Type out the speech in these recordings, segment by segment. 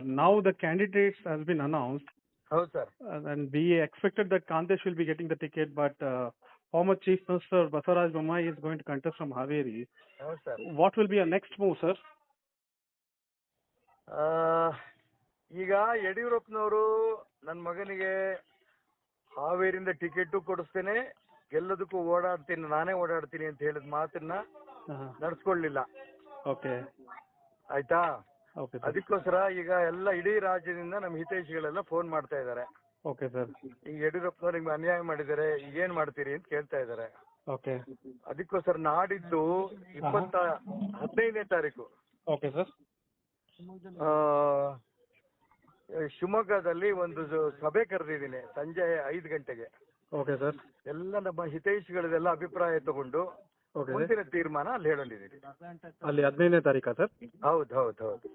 Sir now the candidates has been announced ಹೌದು sir and be expected the Kantesh will be getting the ticket but former chief minister Basavaraj Bommai is going to contest from Haveri sir what will be a next move sir ಈಗ ಯಡಿಯೂರಪ್ಪನವರು ನನ್ನ ಮಗನಿಗೆ ಹಾವೇರಿಂದ ticket ಕೊಡಿಸ್ತೇನೆ ಎಲ್ಲದಕ್ಕೂ ಓಡಾಡ್ತೀನಿ ನಾನೇ ಓಡಾಡ್ತೀನಿ ಅಂತ ಹೇಳಿದ ಮಾತನ್ನ ನಡ್ಸ್ಕೊಳ್ಲಿಲ್ಲ okay. ಆಯ್ತಾ? ಅದಕ್ಕೋಸ್ಕರ ಈಗ ಎಲ್ಲ ಇಡೀ ರಾಜ್ಯದಿಂದ ನಮ್ಮ ಹಿತೈಷಿಗಳೆಲ್ಲ ಫೋನ್ ಮಾಡ್ತಾ ಇದ್ದಾರೆ. ಓಕೆ ಸರ್ ಈಗ ಯಡಿಯೂರಪ್ಪನವ್ರು ನಿಮ್ಗೆ ಅನ್ಯಾಯ ಮಾಡಿದ್ದಾರೆ ಈಗ ಏನ್ ಮಾಡ್ತೀರಿ ಅಂತ ಕೇಳ್ತಾ ಇದ್ದಾರೆ. ಓಕೆ ಅದಕ್ಕೋಸ್ಕರ ನಾಡಿದ್ದು ಇಪ್ಪತ್ತ ಹದಿನೈದನೇ ತಾರೀಕು. ಓಕೆ ಸರ್ ಆ, ಶಿವಮೊಗ್ಗದಲ್ಲಿ ಒಂದು ಜ- ಸಭೆ ಕರೆದಿದ್ದೀನಿ ಸಂಜೆ ಐದು ಗಂಟೆಗೆ. ಓಕೆ ಸರ್ ಎಲ್ಲ ನಮ್ಮ ಹಿತೈಷಿಗಳದೆಲ್ಲ ಅಭಿಪ್ರಾಯ ತಗೊಂಡು. ಮುಂದಿನ ತೀರ್ಮಾನ ಅಲ್ಲಿ ಹೇಳಲಿದ್ದೀವಿ ಅಲ್ಲಿ ಹದಿನೈದನೇ ತಾರೀಕಾ ಸರ್? ಹೌದು ಹೌದು ಹೌದು.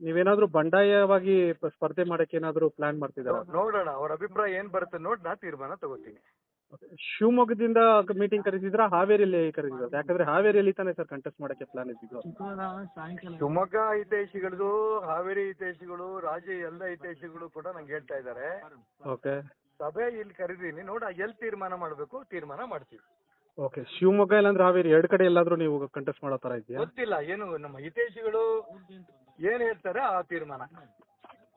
ನೀವೇನಾದ್ರೂ ಬಂಡಾಯವಾಗಿ ಸ್ಪರ್ಧೆ ಮಾಡಕ್ಕೆ ಏನಾದ್ರೂ ಪ್ಲಾನ್ ಮಾಡ್ತಿದ್ದಾರೆ? ನೋಡೋಣ. ಅವ್ರ ಅಭಿಪ್ರಾಯ ಏನ್ ಬರುತ್ತೆ ನೋಡಿ ನಾ ತೀರ್ಮಾನ ತಗೋತೀನಿ. ಶಿವಮೊಗ್ಗದಿಂದ ಮೀಟಿಂಗ್ ಕರೆಸಿದ್ರ ಹಾವೇರಿಯಲ್ಲಿ ಕರೆದಿದ್ರು ಯಾಕಂದ್ರೆ ಹಾವೇರಿಯಲ್ಲಿ ತಾನೇ ಸರ್ ಕಂಟೆಸ್ಟ್ ಮಾಡಕ್ಕೆ ಪ್ಲಾನ್ ಇದ್ದಿದ್ದು. ಶಿವಮೊಗ್ಗ ಹಿತೈಷಿಗಳದು ಹಾವೇರಿ ಹಿತೈಷಿಗಳು ರಾಜ ಎಲ್ಲ ಹಿತೈಷಿಗಳು ಕೂಡ ನಂಗೆ ಹೇಳ್ತಾ ಇದ್ದಾರೆ. ಓಕೆ. ಸಭೆ ಇಲ್ಲಿ ಕರೆದೀನಿ ನೋಡ ಎಲ್ಲಿ ತೀರ್ಮಾನ ಮಾಡ್ಬೇಕು ತೀರ್ಮಾನ ಮಾಡ್ತೀವಿ. ಓಕೆ ಶಿವಮೊಗ್ಗ ಇಲ್ಲಾಂದ್ರೆ ಹಾವೇರಿ ಎರಡು ಕಡೆ ಎಲ್ಲಾದ್ರೂ ನೀವು ಕಂಟೆಸ್ಟ್ ಮಾಡೋ ತರ ಇದೆಯಾ? ಗೊತ್ತಿಲ್ಲ, ಏನು ನಮ್ಮ ಹಿತೈಷಿಗಳು ಏನ್ ಹೇಳ್ತಾರೆ ಆ ತೀರ್ಮಾನ.